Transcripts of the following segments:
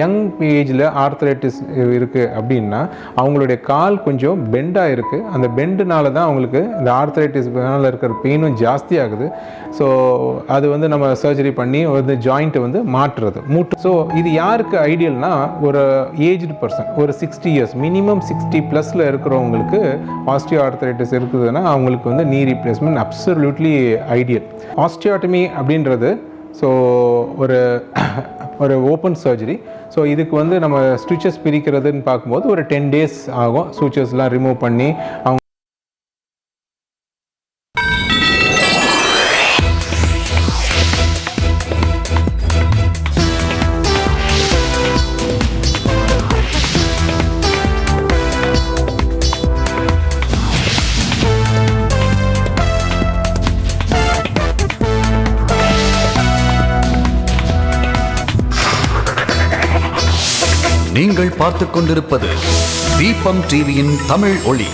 Young ஏஜில் arthritis இருக்குது அப்படின்னா அவங்களுடைய கால் கொஞ்சம் பெண்டாக இருக்குது அந்த பெண்டுனால தான் அவங்களுக்கு இந்த ஆர்த்தரைட்டிஸ்னால இருக்கிற பெயினும் ஜாஸ்தி ஆகுது. ஸோ அது வந்து நம்ம சர்ஜரி பண்ணி வந்து ஜாயிண்ட்டை வந்து மாற்றுறது. மூட்டு. ஸோ இது யாருக்கு ஐடியல்னா ஒரு ஏஜ்டு பர்சன் ஒரு சிக்ஸ்டி இயர்ஸ் மினிமம் சிக்ஸ்டி ப்ளஸில் இருக்கிறவங்களுக்கு ஆஸ்டியோ ஆர்த்தரைட்டிஸ் இருக்குதுன்னா அவங்களுக்கு வந்து நீ ரீப்ளேஸ்மெண்ட் அப்சல்யூட்லி ஐடியல் ஆஸ்டியாட்டமி அப்படின்றது ஸோ ஒரு ஒரு ஓப்பன் சர்ஜரி ஸோ இதுக்கு வந்து நம்ம ஸ்டிச்சஸ் பிரிக்கிறதுன்னு பார்க்கும்போது ஒரு டென் டேஸ் ஆகும். ஸ்டிச்சஸ்லாம் ரிமூவ் பண்ணி அவங்க பார்த்துக் கொண்டிருப்பது தீபம் டிவியின் தமிழ் ஒளி.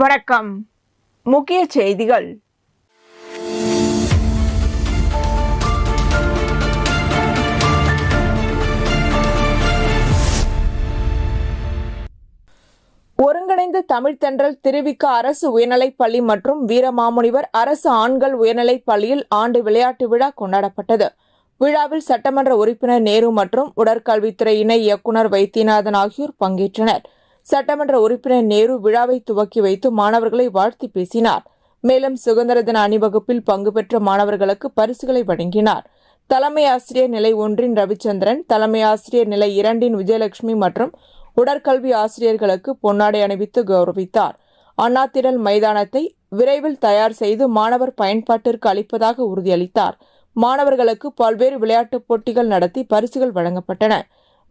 வணக்கம். முக்கிய செய்திகள். ஒருங்கிணைந்த தமிழ்த்தென்றல் திருவிக்க அரசு உயர்நிலைப் பள்ளி மற்றும் வீரமாமுனிவர் அரசு ஆண்கள் உயர்நிலைப் பள்ளியில் ஆண்டு விளையாட்டு விழா கொண்டாடப்பட்டது. விழாவில் சட்டமன்ற உறுப்பினர் நேரு மற்றும் உடற்கல்வித்துறை இணை இயக்குநர் வைத்தியநாதன் ஆகியோர் பங்கேற்றனர். சட்டமன்ற உறுப்பினர் நேரு விழாவை துவக்கி வைத்து மாணவர்களை வாழ்த்தி பேசினார். மேலும் சுதந்திர தின அணிவகுப்பில் பங்கு பெற்ற மாணவர்களுக்கு பரிசுகளை வழங்கினார். தலைமை ஆசிரியர் நிலை ஒன்றின் ரவிச்சந்திரன் தலைமை ஆசிரியர் நிலை இரண்டின் விஜயலட்சுமி மற்றும் உடற்கல்வி ஆசிரியர்களுக்கு பொன்னாடை அணிவித்து கௌரவித்தார். அண்ணாத்திரல் மைதானத்தை விரைவில் தயார் செய்து மாணவர் பயன்பாட்டிற்கு அளிப்பதாக உறுதியளித்தார். மாணவர்களுக்கு பல்வேறு விளையாட்டுப் போட்டிகள் நடத்தி பரிசுகள் வழங்கப்பட்டன.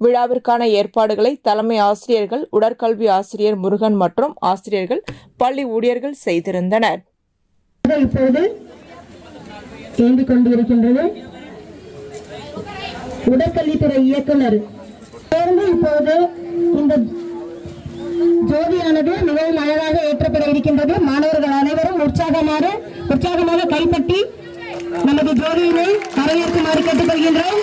விழாவிற்கான ஏற்பாடுகளை தலைமை ஆசிரியர்கள் உடற்கல்வி ஆசிரியர் முருகன் மற்றும் ஆசிரியர்கள் பள்ளி ஊழியர்கள் செய்திருந்தனர். இப்போது கொண்டிருக்கின்றது. உடற்கல்வித்துறை இயக்குனர். சேர்ந்து இப்போது இந்த ஜோதியானது மிகவும் அழகாக ஏற்றப்பட இருக்கின்றது. மாணவர்கள் அனைவரும் உற்சாகமாக உற்சாகமாக கைப்பற்றி நமது ஜோதியினை வரவேற்குமாறு கேட்டுக்கொள்கின்றோம்.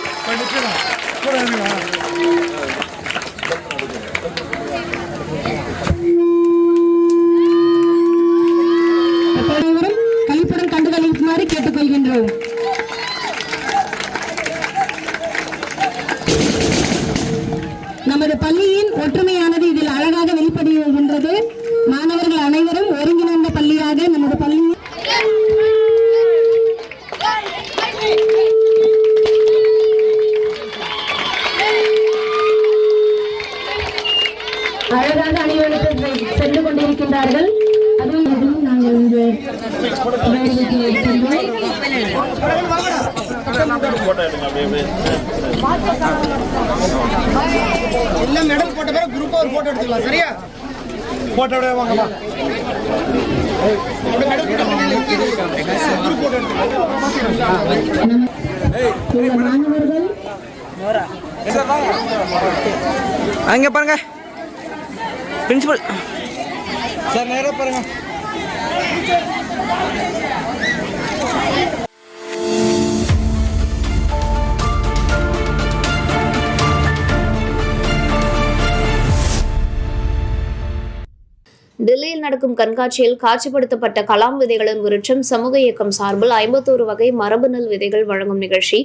ஒரு சரியா? போட்டோ வாங்கலாம் வாங்கம்மா. அங்க பாருங்க. பிரின்சிபல் சார் நேரம் பாருங்க. டெல்லியில் நடக்கும் கண்காட்சியில் காட்சிப்படுத்தப்பட்ட கலாம் விதைகளின் விருட்சம் சமூக இயக்கம் சார்பில் ஐம்பத்தோரு வகை மரபு நெல் விதைகள் வழங்கும் நிகழ்ச்சி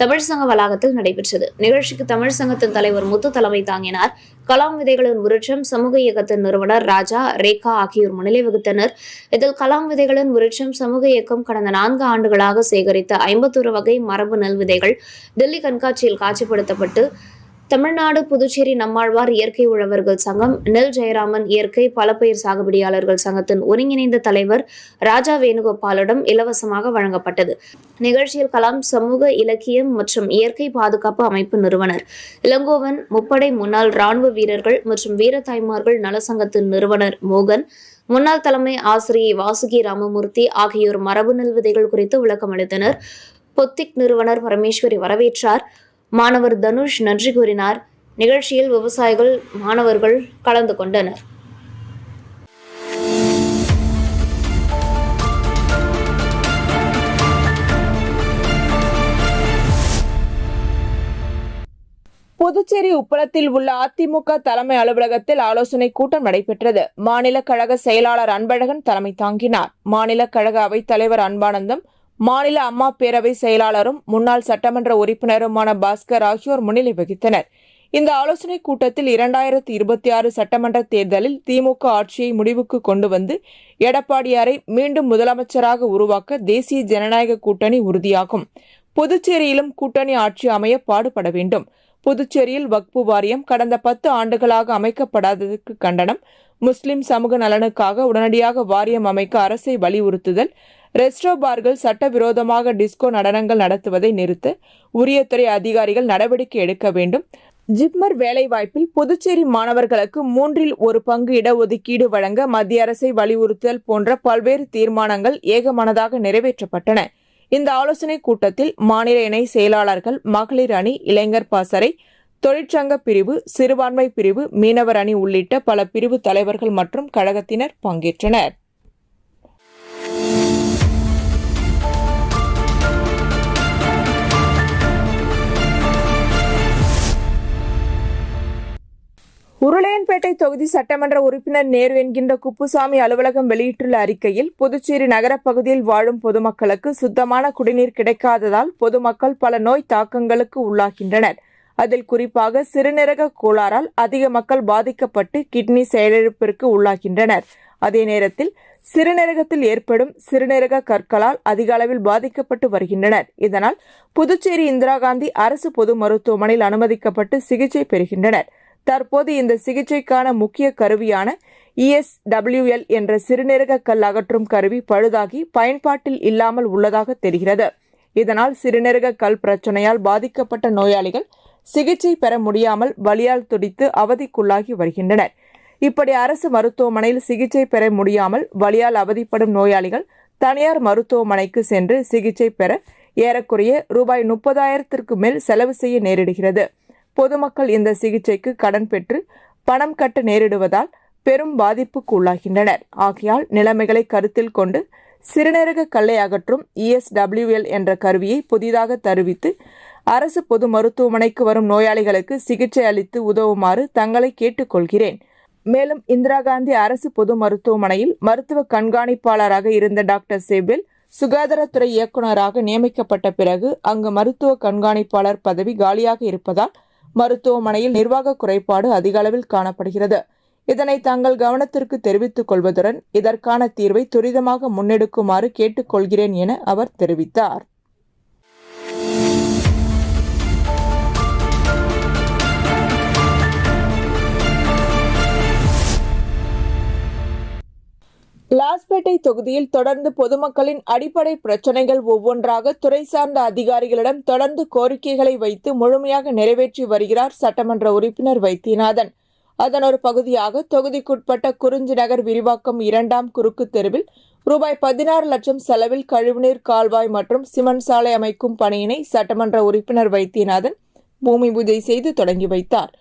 தமிழ் சங்க வளாகத்தில் நடைபெற்றது. நிகழ்ச்சிக்கு தமிழ் சங்கத்தின் தலைவர் முத்து தலைமை தாங்கினார். கலாம் விதைகளின் விருட்சம் சமூக இயக்கத்தின் நிறுவனர் ராஜா ரேகா ஆகியோர் முன்னிலை வகித்தனர். இதில் கலாம் விதைகளின் விருட்சம் சமூக இயக்கம் கடந்த நான்கு ஆண்டுகளாக சேகரித்த ஐம்பத்தொரு வகை மரபு நெல் விதைகள் டெல்லி கண்காட்சியில் காட்சிப்படுத்தப்பட்டு தமிழ்நாடு புதுச்சேரி நம்மாழ்வார் இயற்கை உழவர்கள் சங்கம் நெல் ஜெயராமன் இயற்கை பலப்பயிர் சாகுபடியாளர்கள் சங்கத்தின் ஒருங்கிணைந்த தலைவர் ராஜா வேணுகோபாலிடம் இலவசமாக வழங்கப்பட்டது. நிகழ்ச்சியில் கலாம் சமூக இலக்கியம் மற்றும் இயற்கை பாதுகாப்பு அமைப்பு நிறுவனர் இளங்கோவன் முப்படை முன்னாள் ராணுவ வீரர்கள் மற்றும் வீர தாய்மார்கள் நலசங்கத்தின் நிறுவனர் மோகன் முன்னாள் தலைமை ஆசிரியை வாசுகி ராமமூர்த்தி ஆகியோர் மரபு நெல் விதைகள் குறித்து விளக்கம் அளித்தனர் பொத்திக் நிறுவனர் பரமேஸ்வரி வரவேற்றார். மாணவர் தனுஷ் நன்றி கூறினார். நிகழ்ச்சியில் விவசாயிகள் மாணவர்கள் கலந்து கொண்டனர். புதுச்சேரி உப்பளத்தில் உள்ள அதிமுக தலைமை அலுவலகத்தில் ஆலோசனை கூட்டம் நடைபெற்றது. மாநில கழக செயலாளர் அன்பழகன் தலைமை தாங்கினார். மாநில கழக அவைத் தலைவர் அன்பானந்தம் மாநில அம்மா பேரவை செயலாளரும் முன்னாள் சட்டமன்ற உறுப்பினருமான பாஸ்கர் ஆகியோர் முன்னிலை வகித்தனர். இந்த ஆலோசனைக் கூட்டத்தில் இரண்டாயிரத்தி இருபத்தி ஆறு சட்டமன்ற தேர்தலில் திமுக ஆட்சியை முடிவுக்கு கொண்டு வந்து எடப்பாடியாரை மீண்டும் முதலமைச்சராக உருவாக்க தேசிய ஜனநாயக கூட்டணி உறுதியாகும். புதுச்சேரியிலும் கூட்டணி ஆட்சி அமைய பாடுபட வேண்டும். புதுச்சேரியில் வக்பு வாரியம் கடந்த பத்து ஆண்டுகளாக அமைக்கப்படாததற்கு கண்டனம். முஸ்லிம் சமூக நலனுக்காக உடனடியாக வாரியம் அமைக்க அரசை வலியுறுத்துதல் ரெஸ்டோ பார்கள் சட்டவிரோதமாக டிஸ்கோ நடனங்கள் நடத்துவதை நிறுத்த உரிய துறை அதிகாரிகள் நடவடிக்கை எடுக்க வேண்டும். ஜிப்மர் வேலைவாய்ப்பில் புதுச்சேரி மாணவர்களுக்கு மூன்றில் ஒரு பங்கு இடஒதுக்கீடு வழங்க மத்திய அரசை வலியுறுத்தல் போன்ற பல்வேறு தீர்மானங்கள் ஏகமனதாக நிறைவேற்றப்பட்டன. இந்த ஆலோசனைக் கூட்டத்தில் மாநில இணை செயலாளர்கள் மகளிர் அணி இளைஞர் பாசறை தொழிற்சங்க பிரிவு சிறுபான்மை பிரிவு மீனவர் அணி உள்ளிட்ட பல பிரிவு தலைவர்கள் மற்றும் கழகத்தினர் பங்கேற்றனர். உருளையன்பேட்டை தொகுதி சட்டமன்ற உறுப்பினர் நேரு என்கின்ற குப்புசாமி அலுவலகம் வெளியிட்டுள்ள அறிக்கையில் புதுச்சேரி நகரப் பகுதியில் வாழும் பொதுமக்களுக்கு சுத்தமான குடிநீர் கிடைக்காததால் பொதுமக்கள் பல நோய் தாக்கங்களுக்கு உள்ளாகின்றனர். அதில் குறிப்பாக சிறுநீரக கோளாறால் அதிக மக்கள் பாதிக்கப்பட்டு கிட்னி செயலிழப்பிற்கு உள்ளாகின்றனர். அதே நேரத்தில் சிறுநீரகத்தில் ஏற்படும் சிறுநீரக கற்களால் அதிக அளவில் பாதிக்கப்பட்டு வருகின்றனர். இதனால் புதுச்சேரி இந்திரா காந்தி அரசு பொது மருத்துவமனையில் அனுமதிக்கப்பட்டு சிகிச்சை பெறுகின்றனர். தற்போது இந்த சிகிச்சைக்கான முக்கிய கருவியான இஎஸ்டபிள்யூஎல் என்ற சிறுநீரக கல் அகற்றும் கருவி பழுதாகி பயன்பாட்டில் இல்லாமல் உள்ளதாக தெரிகிறது. இதனால் சிறுநீரக கல் பிரச்சனையால் பாதிக்கப்பட்ட நோயாளிகள் சிகிச்சை பெற முடியாமல் வலியால் துடித்து அவதிக்குள்ளாகி வருகின்றனர். இப்படி அரசு மருத்துவமனையில் சிகிச்சை பெற முடியாமல் வலியால் அவதிப்படும் நோயாளிகள் தனியார் மருத்துவமனைக்கு சென்று சிகிச்சை பெற ஏறக்குறைய ரூபாய் முப்பதாயிரத்திற்கு மேல் செலவு செய்ய நேரிடுகிறது. பொதுமக்கள் இந்த சிகிச்சைக்கு கடன் பெற்று பணம் கட்ட நேரிடுவதால் பெரும் பாதிப்புக்கு உள்ளாகின்றனர். ஆகையால் நிலைமைகளை கருத்தில் கொண்டு சிறுநீரக கல்லை அகற்றும் இஎஸ்டபிள்யூஎல் என்ற கருவியை புதிதாக தருவித்து அரசு பொது மருத்துவமனைக்கு வரும் நோயாளிகளுக்கு சிகிச்சை அளித்து உதவுமாறு தங்களை கேட்டுக்கொள்கிறேன். மேலும் இந்திரா காந்தி அரசு பொது மருத்துவமனையில் மருத்துவ கண்காணிப்பாளராக இருந்த டாக்டர் சேபில் சுகாதாரத்துறை இயக்குநராக நியமிக்கப்பட்ட பிறகு அங்கு மருத்துவ கண்காணிப்பாளர் பதவி காலியாக இருப்பதால் மருத்துவமனையில் நிர்வாக குறைபாடு அதிக அளவில் காணப்படுகிறது. இதனை தங்கள் கவனத்திற்கு தெரிவித்துக் கொள்வதுடன் இதற்கான தீர்வை துரிதமாக முன்னெடுக்குமாறு கேட்டுக்கொள்கிறேன் என அவர் தெரிவித்தார். லாஸ்பேட்டை தொகுதியில் தொடர்ந்து பொதுமக்களின் அடிப்படை பிரச்சனைகள் ஒவ்வொன்றாக துறை சார்ந்த அதிகாரிகளிடம் தொடர்ந்து கோரிக்கைகளை வைத்து முழுமையாக நிறைவேற்றி வருகிறார் சட்டமன்ற உறுப்பினர் வைத்தியநாதன். அதன் ஒரு பகுதியாக தொகுதிக்குட்பட்ட குறிஞ்சி நகர் விரிவாக்கம் இரண்டாம் குறுக்கு தெருவில் ரூபாய் பதினாறு லட்சம் செலவில் கழிவுநீர் கால்வாய் மற்றும் சிமெண்ட் சாலை அமைக்கும் பணியினை சட்டமன்ற உறுப்பினர் வைத்தியநாதன் பூமி பூஜை செய்து தொடங்கி வைத்தார்.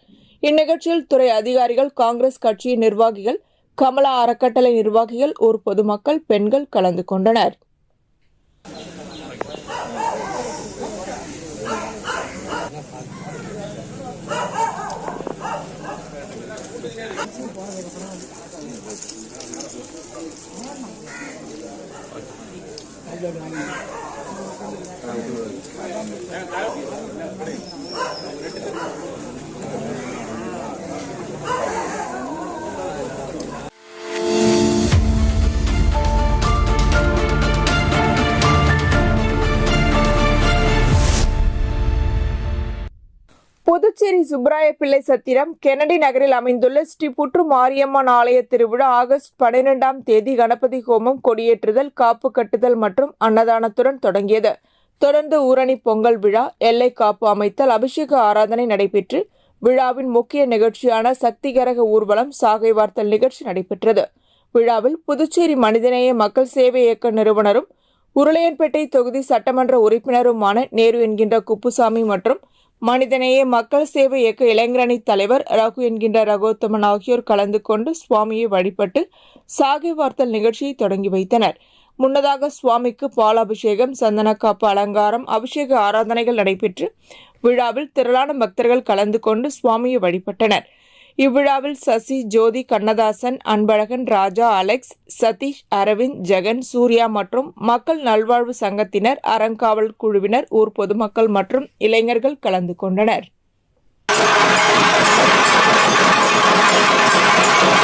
இந்நிகழ்ச்சியில் துறை அதிகாரிகள் காங்கிரஸ் கட்சியின் நிர்வாகிகள் கமலா அறக்கட்டளை நிர்வாகிகள் ஊர் பொதுமக்கள் பெண்கள் கலந்து கொண்டனர். புதுச்சேரி சுப்ராய பிள்ளை சத்திரம் கெனடி நகரில் அமைந்துள்ள ஸ்ரீ புற்று மாரியம்மன் ஆலய திருவிழா ஆகஸ்ட் பனிரெண்டாம் தேதி கணபதி ஹோமம் கொடியேற்றுதல் காப்பு கட்டுதல் மற்றும் அன்னதானத்துடன் தொடங்கியது. தொடர்ந்து ஊரணி பொங்கல் விழா எல்லை காப்பு அமைத்தல் அபிஷேக ஆராதனை நடைபெற்று விழாவின் முக்கிய நிகழ்ச்சியான சக்திகரக ஊர்வலம் சாகை வார்த்தல் நிகழ்ச்சி நடைபெற்றது. விழாவில் புதுச்சேரி மனிதநேய மக்கள் சேவை இயக்க நிறுவனரும் உருளையன்பேட்டை தொகுதி சட்டமன்ற உறுப்பினருமான நேரு என்கின்ற குப்புசாமி மற்றும் மனிதநேய மக்கள் சேவை இயக்க இளைஞரணி தலைவர் ரகு என்கின்ற ரகோத்தமன் ஆகியோர் கலந்து கொண்டு சுவாமியை வழிபட்டு சாகை வார்த்தல் நிகழ்ச்சியை தொடங்கி வைத்தனர். முன்னதாக சுவாமிக்கு பாலாபிஷேகம் சந்தனக்காப்பு அலங்காரம் அபிஷேக ஆராதனைகள் நடைபெற்று விழாவில் திரளான பக்தர்கள் கலந்து கொண்டு சுவாமியை வழிபட்டனர். இவ்விழாவில் சசி ஜோதி கண்ணதாசன் அன்பழகன் ராஜா அலெக்ஸ் சதீஷ் அரவிந்த் ஜெகன் சூர்யா மற்றும் மக்கள் நல்வாழ்வு சங்கத்தினர் அறங்காவல் குழுவினர் ஊர் பொதுமக்கள் மற்றும் இளைஞர்கள் கலந்து கொண்டனர்.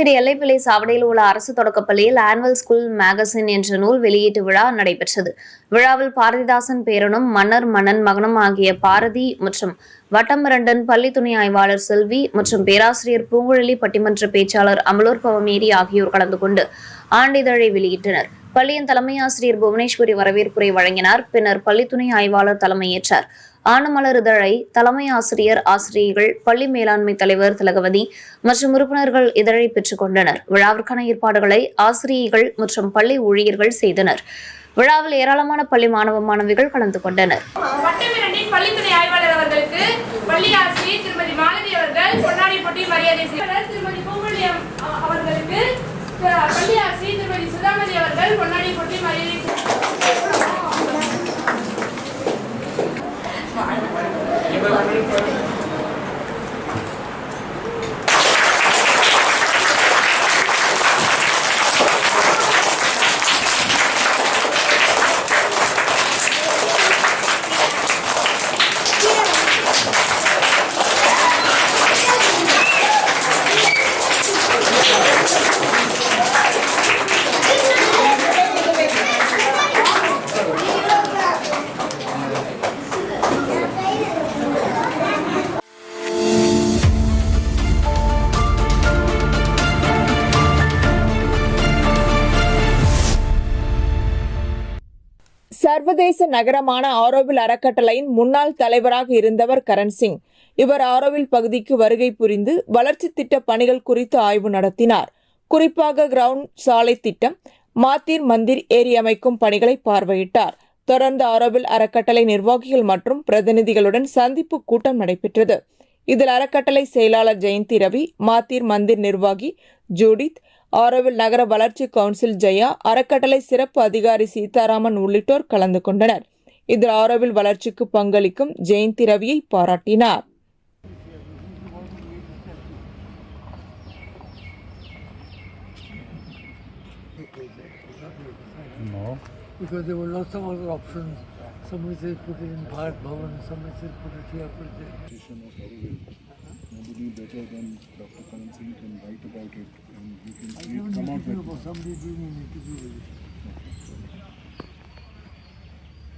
புதுச்சேரி எல்லைப்பிள்ளை சாவடியில் உள்ள அரசு தொடக்கப்பள்ளியில் ஆனுவல் ஸ்கூல் மேகசின் என்ற நூல் வெளியீட்டு விழா நடைபெற்றது. விழாவில் பாரதிதாசன் பேரனும் மன்னர் மன்னன் மகனும் ஆகிய பாரதி மற்றும் வட்டமிரண்டன் பள்ளி துணை ஆய்வாளர் செல்வி மற்றும் பேராசிரியர் பூங்குழலி பட்டிமன்ற பேச்சாளர் அமலோர் பவமேரி ஆகியோர் கலந்து கொண்டு ஆண்டிதழை வெளியிட்டனர். பள்ளியின் தலைமை ஆசிரியர் புவனேஸ்வரி வரவேற்புரை வழங்கினார். பின்னர் பள்ளி துணை ஆய்வாளர் தலைமையேற்றார். ஆனமலரிதழை தலைமை ஆசிரியர் ஆசிரியர்கள் பள்ளி மேலாண்மை தலைவர் திலகவதி மற்றும் உறுப்பினர்கள் இதழை பெற்றுக் கொண்டனர். விழாவிற்கான ஏற்பாடுகளை ஆசிரியர்கள் மற்றும் பள்ளி ஊழியர்கள் செய்தனர். விழாவில் ஏராளமான பள்ளி மாணவ மாணவிகள் கலந்து கொண்டனர். பள்ளித்துறை ஆய்வாளர் அவர்களுக்கு பள்ளி ஆசிரியர் திருமதி மாலவி அவர்கள் பொன்னாடி போட்டி மரியாதை செய்தனர். திருமதி பூங்குழலி அவர்களுக்கு பள்ளி ஆசிரியர் திருமதி சுதாமதி அவர்கள் பொன்னாடி போட்டி மரியாதை Gracias. நகரமான ஆரோவில் அறக்கட்டளையின் முன்னாள் தலைவராக இருந்தவர் கரண் சிங். இவர் ஆரோவில் பகுதிக்கு வருகை புரிந்து வளர்ச்சி திட்ட பணிகள் குறித்து ஆய்வு நடத்தினார். குறிப்பாக கிரவுண்ட் சாலை திட்டம் மாத்தீர் மந்திர் ஏரி அமைக்கும் பணிகளை பார்வையிட்டார். தொடர்ந்து ஆரோவில் அறக்கட்டளை நிர்வாகிகள் மற்றும் பிரதிநிதிகளுடன் சந்திப்பு கூட்டம் நடைபெற்றது. இதில் அறக்கட்டளை செயலாளர் ஜெயந்தி ரவி மாத்தீர் மந்திர் நிர்வாகி ஜூடித் ஆரோவில் நகர வளர்ச்சி கவுன்சில் ஜெயா அறக்கட்டளை சிறப்பு அதிகாரி சீதாராமன் உள்ளிட்டோர் கலந்து கொண்டனர் இதில் ஆரோவில் வளர்ச்சிக்கு பங்களிக்கும் ஜெயந்தி ரவியை பாராட்டினார் because there were lots of other options. Somebody said put it in Bharat Bhavan, somebody said put it here, put it there. Nobody better than Dr. Karan Singh can write about it Have.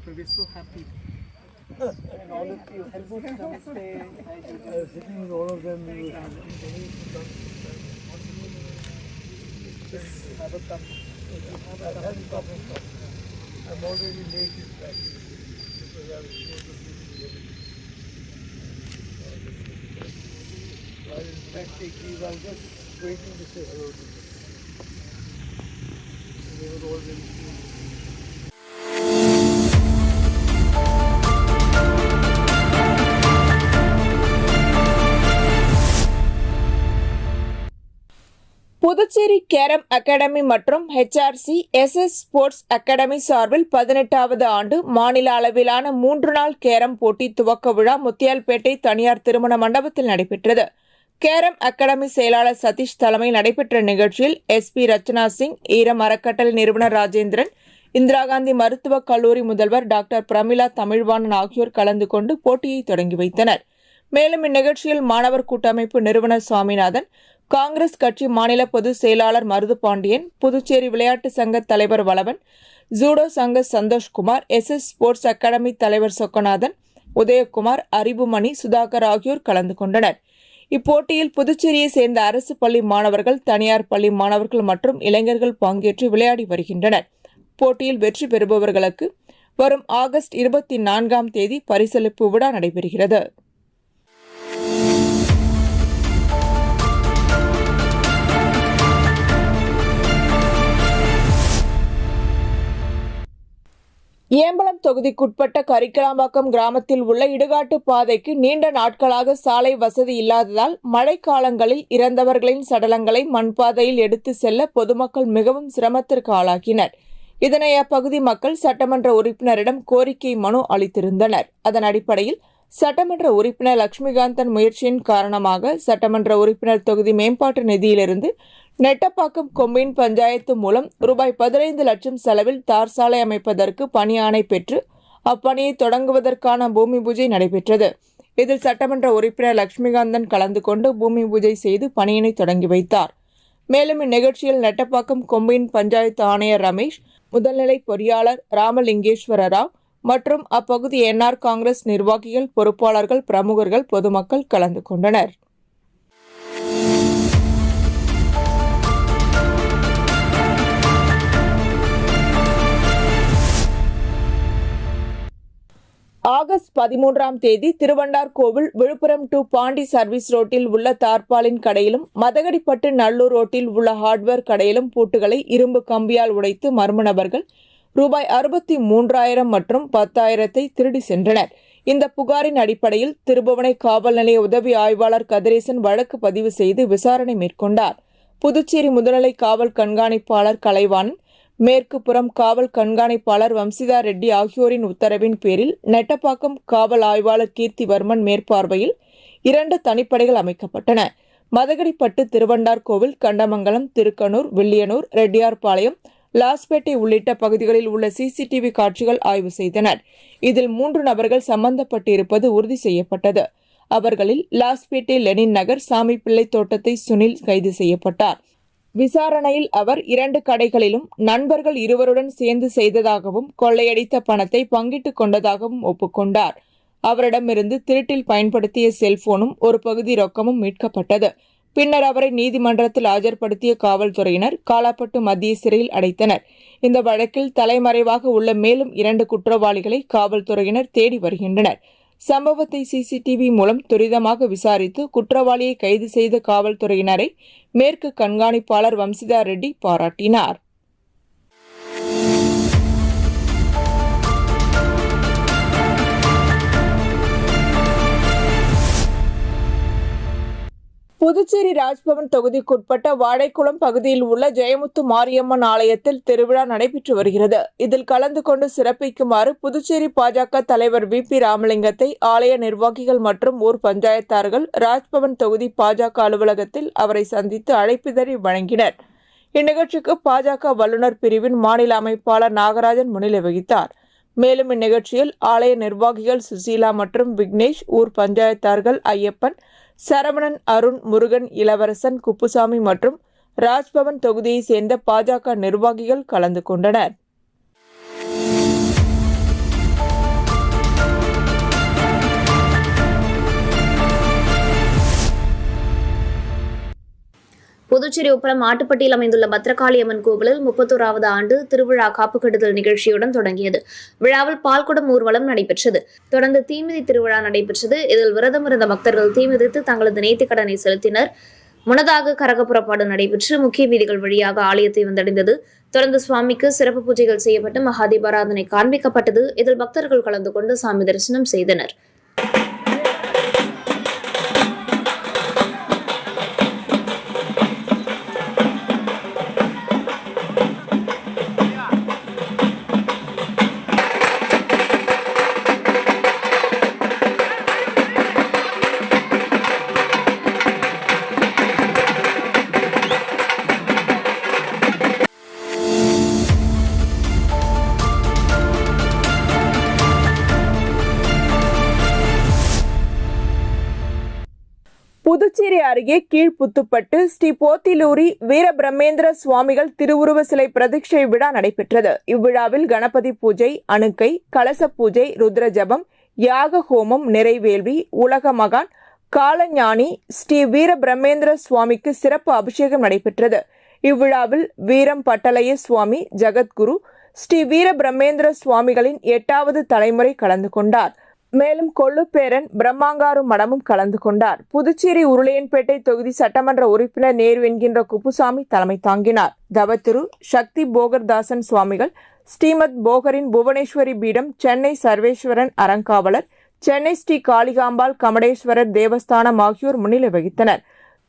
We're so happy. And all of you, almost namaste. I was sitting with all of them. We were Have a cup. Had a cup of coffee. I'm already late in. Because I was I just waiting to say hello to them. They all Puducherry carrom academy மற்றும் HRC S sports academy சார்பில் பதினெட்டாவது ஆண்டு மாநில அளவிலான மூன்று நாள் carrom போட்டி துவக்க விழா முத்தியால்பேட்டை தனியார் திருமண மண்டபத்தில் நடைபெற்றது. கேரம் அகாடமி செயலாளர் சதீஷ் தலைமையில் நடைபெற்ற நிகழ்ச்சியில் எஸ் பி ரச்சனா சிங் ஈரம் அறக்கட்டளை நிறுவனர் ராஜேந்திரன் இந்திரா காந்தி மருத்துவக் கல்லூரி முதல்வர் டாக்டர் பிரமிளா தமிழ்வாணன் ஆகியோர் கலந்து கொண்டு போட்டியை தொடங்கி வைத்தனர். மேலும் இந்நிகழ்ச்சியில் மாணவர் கூட்டமைப்பு நிறுவனர் சுவாமிநாதன் காங்கிரஸ் கட்சி மாநில பொதுச் செயலாளர் மருது பாண்டியன் புதுச்சேரி விளையாட்டு சங்க தலைவர் வளவன் ஜூடோ சங்க Santhoshkumar S S sports academy தலைவர் சொக்கநாதன் உதயகுமார் அறிவுமணி சுதாகர் ஆகியோர் கலந்து கொண்டனர். இப்போட்டியில் புதுச்சேரியை சேர்ந்த அரசு பள்ளி மாணவர்கள் தனியார் பள்ளி மாணவர்கள் மற்றும் இளைஞர்கள் பங்கேற்று விளையாடி வருகின்றனர். போட்டியில் வெற்றி பெறுபவர்களுக்கு வரும் ஆகஸ்ட் இருபத்தி நான்காம் தேதி பரிசளிப்பு விழா நடைபெறுகிறது. ஏம்பலம் தொகுதிக்குட்பட்ட கரிக்கலாம்பாக்கம் கிராமத்தில் உள்ள இடுகாட்டு பாதைக்கு நீண்ட நாட்களாக சாலை வசதி இல்லாததால் மழைக்காலங்களில் இறந்தவர்களின் சடலங்களை மண்பாதையில் எடுத்து செல்ல பொதுமக்கள் மிகவும் சிரமத்திற்கு ஆளாகினர். இதனை அப்பகுதி மக்கள் சட்டமன்ற உறுப்பினரிடம் கோரிக்கை மனு அளித்திருந்தனர். அதன் அடிப்படையில் சட்டமன்ற உறுப்பினர் லட்சுமிகாந்தன் முயற்சியின் காரணமாக சட்டமன்ற உறுப்பினர் தொகுதி மேம்பாட்டு நிதியிலிருந்து நெட்டப்பாக்கம் கொம்பின் பஞ்சாயத்து மூலம் ரூபாய் பதினைந்து லட்சம் செலவில் தார் சாலை அமைப்பதற்கு பணி ஆணை பெற்று அப்பணியை தொடங்குவதற்கான பூமி பூஜை நடைபெற்றது. இதில் சட்டமன்ற உறுப்பினர் லட்சுமிகாந்தன் கலந்து கொண்டு பூமி பூஜை செய்து பணியினை தொடங்கி வைத்தார். மேலும் இந்நிகழ்ச்சியில் நெட்டப்பாக்கம் கொம்பின் பஞ்சாயத்து ஆணையர் ரமேஷ் முதல்நிலை பொறியாளர் ராமலிங்கேஸ்வர ராவ் மற்றும் அப்பகுதி என்ஆர் காங்கிரஸ் நிர்வாகிகள் பொறுப்பாளர்கள் பிரமுகர்கள் பொதுமக்கள் கலந்து கொண்டனர். ஆகஸ்ட் பதிமூன்றாம் தேதி திருவண்டார்கோவில் விழுப்புரம் டு பாண்டி சர்வீஸ் ரோட்டில் உள்ள தார்பாலின் கடையிலும் மதகடிப்பட்டு நல்லூர் ரோட்டில் உள்ள ஹார்ட்வேர் கடையிலும் பூட்டுகளை இரும்பு கம்பியால் உடைத்து மர்ம நபர்கள் ரூபாய் அறுபத்தி மூன்றாயிரம் மற்றும் பத்தாயிரத்தை திருடி சென்றனர். இந்த புகாரின் அடிப்படையில் திருபுவனை காவல் நிலைய உதவி ஆய்வாளர் கதிரேசன் வழக்கு பதிவு செய்து விசாரணை மேற்கொண்டார். புதுச்சேரி முதுநிலை காவல் கண்காணிப்பாளர் கலைவாணன் மேற்கு புறம் காவல் கண்காணிப்பாளர் வம்சிதா ரெட்டி ஆகியோரின் உத்தரவின் பேரில் நெட்டப்பாக்கம் காவல் ஆய்வாளர் கீர்த்திவர்மன் மேற்பார்வையில் இரண்டு தனிப்படைகள் அமைக்கப்பட்டன. மதகடிப்பட்டு திருவண்டார்கோவில் கண்டமங்கலம் திருக்கனூர் வில்லியனூர் ரெட்டியார்பாளையம் லாஸ்பேட்டை உள்ளிட்ட பகுதிகளில் உள்ள சிசிடிவி காட்சிகள் ஆய்வு செய்தனர். இதில் மூன்று நபர்கள் சம்பந்தப்பட்டிருப்பது உறுதி செய்யப்பட்டது. அவர்களில் லாஸ்பேட்டை லெனின் நகர் சாமி பிள்ளை தோட்டத்தை சுனில் கைது செய்யப்பட்டார். விசாரணையில் அவர் இரண்டு கடைகளிலும் நண்பர்கள் இருவருடன் சேர்ந்து செய்ததாகவும் கொள்ளையடித்த பணத்தை பங்கிட்டுக் கொண்டதாகவும் ஒப்புக்கொண்டார். அவரிடமிருந்து திருட்டில் பயன்படுத்திய செல்போனும் ஒரு பகுதி ரொக்கமும் மீட்கப்பட்டது. பின்னர் அவரை நீதிமன்றத்தில் ஆஜர்படுத்திய காவல்துறையினர் காலாப்பட்டு மத்திய சிறையில் அடைத்தனர். இந்த வழக்கில் தலைமறைவாக உள்ள மேலும் இரண்டு குற்றவாளிகளை காவல்துறையினர் தேடி வருகின்றனர். சம்பவத்தை சிசிடிவி மூலம் துரிதமாக விசாரித்து குற்றவாளியை கைது செய்த காவல்துறையினரை மேற்கு கண்காணிப்பாளர் வம்சிதா ரெட்டி பாராட்டினார். புதுச்சேரி ராஜ்பவன் தொகுதிக்குட்பட்ட வாடைக்குளம் பகுதியில் உள்ள ஜெயமுத்து மாரியம்மன் ஆலயத்தில் திருவிழா நடைபெற்று வருகிறது. இதில் கலந்து கொண்டு சிறப்பிக்குமாறு புதுச்சேரி பாஜக தலைவர் வி. பி. ராமலிங்கத்தை ஆலய நிர்வாகிகள் மற்றும் ஊர் பஞ்சாயத்தார்கள் ராஜ்பவன் தொகுதி பாஜக அலுவலகத்தில் அவரை சந்தித்து அழைப்பிதழை வழங்கினர். இந்நிகழ்ச்சிக்கு பாஜக வல்லுநர் பிரிவின் மாநில அமைப்பாளர் நாகராஜன் முன்னிலை வகித்தார். மேலும் இந்நிகழ்ச்சியில் ஆலய நிர்வாகிகள் சுசீலா மற்றும் விக்னேஷ் ஊர் பஞ்சாயத்தார்கள் ஐயப்பன் சரவணன் அருண் முருகன் இளவரசன் குப்புசாமி மற்றும் ராஜ்பவன் தொகுதியைச் சேர்ந்த பாஜக நிர்வாகிகள் கலந்து கொண்டனர். புதுச்சேரி உப்பளம் மாட்டுப்பட்டியில் அமைந்துள்ள பத்ரகாளி அம்மன் கோவிலில் முப்பத்தோராவது ஆண்டு திருவிழா காப்புக்கெடுதல் நிகழ்ச்சியுடன் தொடங்கியது. விழாவில் பால்குடம் ஊர்வலம் நடைபெற்றது. தொடர்ந்து தீமிதி திருவிழா நடைபெற்றது. இதில் விரதம் இருந்த பக்தர்கள் தீமிதித்து தங்களது நேர்த்திக்கடனை செலுத்தினர். முன்னதாக கரக புறப்பாடு நடைபெற்று முக்கிய வீதிகள் வழியாக ஆலயத்தை வந்தடைந்தது. தொடர்ந்து சுவாமிக்கு சிறப்பு பூஜைகள் செய்யப்பட்டு மகாதீபாராதனை காண்பிக்கப்பட்டது. இதில் பக்தர்கள் கலந்து கொண்டு சாமி தரிசனம் செய்தனர். அருகே கீழ்புத்துப்பட்டு ஸ்ரீ போத்திலூரி வீரபிரமேந்திர சுவாமிகள் திருவுருவ சிலை பிரதிஷ்டை விழா நடைபெற்றது. இவ்விழாவில் கணபதி பூஜை அணுக்கை கலச பூஜை ருத்ர ஜபம் யாக ஹோமம் நிறைவேள்வி உலக மகான் காலஞானி ஸ்ரீ வீரபிரமேந்திர சுவாமிக்கு சிறப்பு அபிஷேகம் நடைபெற்றது. இவ்விழாவில் வீரம் பட்டலைய சுவாமி ஜெகத்குரு ஸ்ரீ வீரபிரமேந்திர சுவாமிகளின் எட்டாவது தலைமுறை கலந்து கொண்டார். மேலும் கொள்ளுப்பேரன் பிரம்மாங்காரும் மடமும் கலந்து கொண்டார். புதுச்சேரி உருளையன்பேட்டை தொகுதி சட்டமன்ற உறுப்பினர் நேரு என்கின்ற குப்புசாமி தலைமை தாங்கினார். தவத்திரு சக்தி போகர்தாசன் சுவாமிகள் ஸ்ரீமத் போகரின் புவனேஸ்வரி பீடம் சென்னை சர்வேஸ்வரன் அறங்காவலர் சென்னை ஸ்ரீ காளிகாம்பாள் கமடேஸ்வரர் தேவஸ்தானம் ஆகியோர் முன்னிலை வகித்தனர்.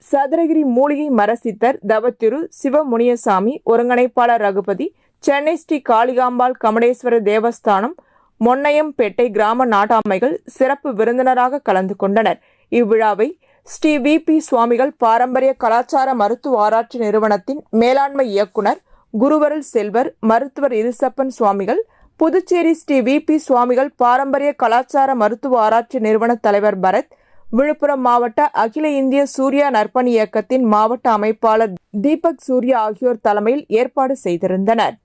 சதுரகிரி மூலிகை மரசித்தர் தவத்திரு சிவமுனியசாமி ஒருங்கிணைப்பாளர் ரகுபதி சென்னை ஸ்ரீ காளிகாம்பாள் கமடேஸ்வரர் தேவஸ்தானம் மொன்னையம்பேட்டை கிராம நாட்டாமைகள் சிறப்பு விருந்தினராக கலந்து கொண்டனர். இவ்விழாவை ஸ்ரீ வி பி சுவாமிகள் பாரம்பரிய கலாச்சார மருத்துவ ஆராய்ச்சி நிறுவனத்தின் மேலாண்மை இயக்குனர் குருவரல் செல்வர் மருத்துவர் இருசப்பன் சுவாமிகள் புதுச்சேரி ஸ்ரீ வி பி சுவாமிகள் பாரம்பரிய கலாச்சார மருத்துவ ஆராய்ச்சி நிறுவன தலைவர் பரத் விழுப்புரம் மாவட்ட அகில இந்திய சூர்யா நற்பணி இயக்கத்தின் மாவட்ட அமைப்பாளர் தீபக் சூர்யா ஆகியோர் தலைமையில் ஏற்பாடு செய்திருந்தனர்.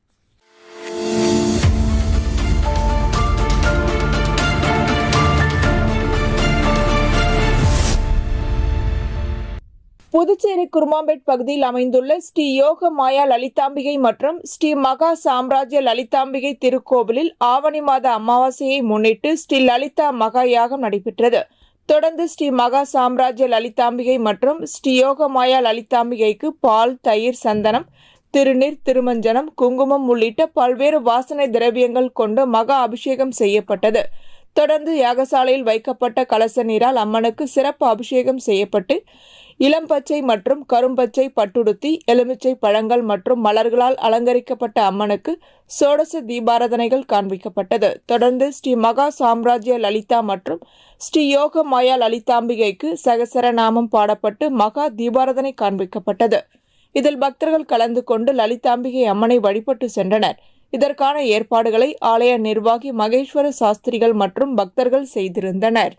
புதுச்சேரி குருமாம்பேட் பகுதியில் அமைந்துள்ள ஸ்ரீ யோக மாயா லலிதாம்பிகை மற்றும் ஸ்ரீ மகா சாம்ராஜ்ய லலிதாம்பிகை திருக்கோவிலில் ஆவணி மாத அமாவாசையை முன்னிட்டு ஸ்ரீ லலிதா மகா யாகம் நடைபெற்றது. தொடர்ந்து ஸ்ரீ மகா சாம்ராஜ்ய லலிதாம்பிகை மற்றும் ஸ்ரீ யோக மாயா லலிதாம்பிகைக்கு பால் தயிர் சந்தனம் திருநீர் திருமஞ்சனம் குங்குமம் உள்ளிட்ட பல்வேறு வாசனை திரவியங்கள் கொண்டு மகா அபிஷேகம் செய்யப்பட்டது. தொடர்ந்து யாகசாலையில் வைக்கப்பட்ட கலச நீரால் அம்மனுக்கு சிறப்பு அபிஷேகம் செய்யப்பட்டு இளம்பச்சை மற்றும் கரும்பச்சை பட்டுடுத்தி எலுமிச்சை பழங்கள் மற்றும் மலர்களால் அலங்கரிக்கப்பட்ட அம்மனுக்கு சோடச தீபாராதனைகள் காண்பிக்கப்பட்டது. தொடர்ந்து ஸ்ரீ மகா சாம்ராஜ்ய லலிதா மற்றும் ஸ்ரீ யோக மாயா லலிதாம்பிகைக்கு சகசரநாமம் பாடப்பட்டு மகா தீபாராதனை காண்பிக்கப்பட்டது. இதில் பக்தர்கள் கலந்து கொண்டு லலிதாம்பிகை அம்மனை வழிபட்டு சென்றனர். இதற்கான ஏற்பாடுகளை ஆலய நிர்வாகி மகேஸ்வர சாஸ்திரிகள் மற்றும் பக்தர்கள் செய்திருந்தனர்.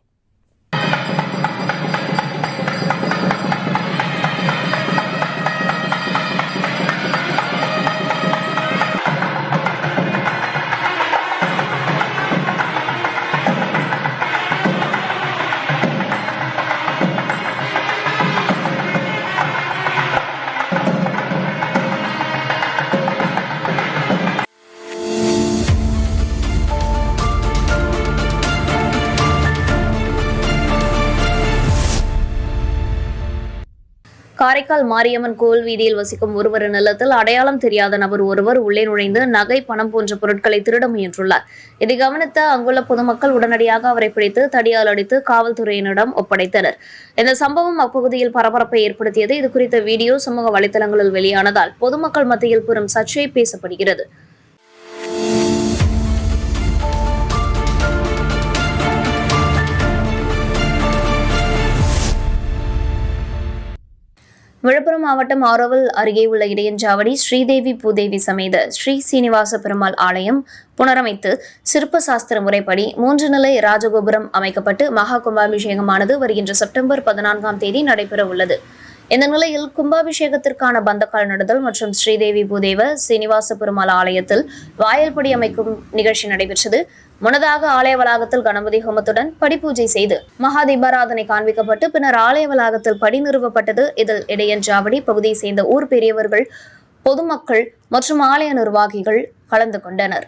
காரைக்கால் மாரியம்மன் கோவில் வீதியில் வசிக்கும் ஒருவரின் நிலத்தில் அடையாளம் தெரியாத நபர் ஒருவர் உள்ளே நுழைந்து நகை பணம் போன்ற பொருட்களை திருட முயன்றுள்ளார். இதை கவனித்த அங்குள்ள பொதுமக்கள் உடனடியாக அவரை பிடித்து தடியால் அடித்து காவல்துறையினரிடம் ஒப்படைத்தனர். இந்த சம்பவம் அப்பகுதியில் பரபரப்பை ஏற்படுத்தியது. இது குறித்த வீடியோ சமூக வலைதளங்களில் வெளியானதால் பொதுமக்கள் மத்தியில் பெரும் சர்ச்சை பேசப்படுகிறது. விழுப்புரம் மாவட்டம் ஆரோவில் அருகே உள்ள இடையஞ்சாவடி ஸ்ரீதேவி பூதேவி சமேத ஸ்ரீ சீனிவாச பெருமாள் ஆலயம் புனரமைத்து சிற்ப சாஸ்திர முறைப்படி மூன்று நிலை ராஜகோபுரம் அமைக்கப்பட்டு மகா கும்பாபிஷேகமானது வருகின்ற செப்டம்பர் பதினான்காம் தேதி நடைபெற உள்ளது இந்த நிலையில் கும்பாபிஷேகத்திற்கான பந்தக்கால் நடுதல் மற்றும் ஸ்ரீதேவி பூதேவ சீனிவாச பெருமாள் ஆலயத்தில் வாயல்படி அமைக்கும் நிகழ்ச்சி நடைபெற்றது. முன்னதாக ஆலய வளாகத்தில் கணபதி ஹோமத்துடன் படிப்பூஜை செய்து மகா தீபாராதனை காண்பிக்கப்பட்டு பின்னர் ஆலய வளாகத்தில் படி நிறுவப்பட்டது. இதில் இடையஞ்சாவடி பகுதியை சேர்ந்த ஊர் பெரியவர்கள் பொதுமக்கள் மற்றும் ஆலய நிர்வாகிகள் கலந்து கொண்டனர்.